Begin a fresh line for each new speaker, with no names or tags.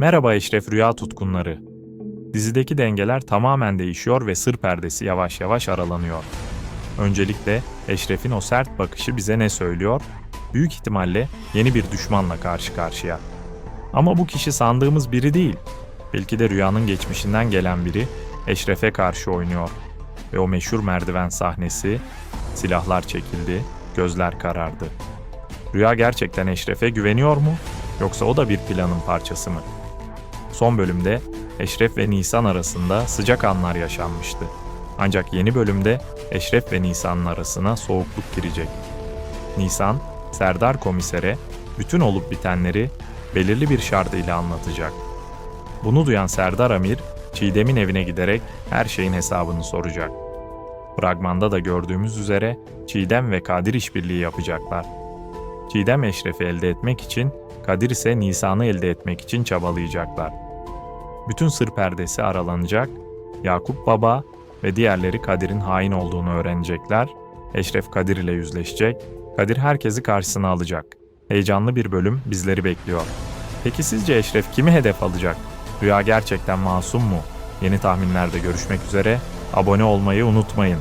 Merhaba Eşref Rüya tutkunları. Dizideki dengeler tamamen değişiyor ve sır perdesi yavaş yavaş aralanıyor. Öncelikle Eşref'in o sert bakışı bize ne söylüyor? Büyük ihtimalle yeni bir düşmanla karşı karşıya. Ama bu kişi sandığımız biri değil. Belki de rüyanın geçmişinden gelen biri Eşref'e karşı oynuyor. Ve o meşhur merdiven sahnesi, silahlar çekildi, gözler karardı. Rüya gerçekten Eşref'e güveniyor mu? Yoksa o da bir planın parçası mı? Son bölümde Eşref ve Nisan arasında sıcak anlar yaşanmıştı. Ancak yeni bölümde Eşref ve Nisan'ın arasına soğukluk girecek. Nisan, Serdar komisere bütün olup bitenleri belirli bir şartıyla anlatacak. Bunu duyan Serdar Amir, Çiğdem'in evine giderek her şeyin hesabını soracak. Fragmanda da gördüğümüz üzere Çiğdem ve Kadir işbirliği yapacaklar. Çiğdem Eşref'i elde etmek için, Kadir ise Nisan'ı elde etmek için çabalayacaklar. Bütün sır perdesi aralanacak, Yakup Baba ve diğerleri Kadir'in hain olduğunu öğrenecekler, Eşref Kadir ile yüzleşecek, Kadir herkesi karşısına alacak. Heyecanlı bir bölüm bizleri bekliyor. Peki sizce Eşref kimi hedef alacak? Rüya gerçekten masum mu? Yeni tahminlerde görüşmek üzere, abone olmayı unutmayın.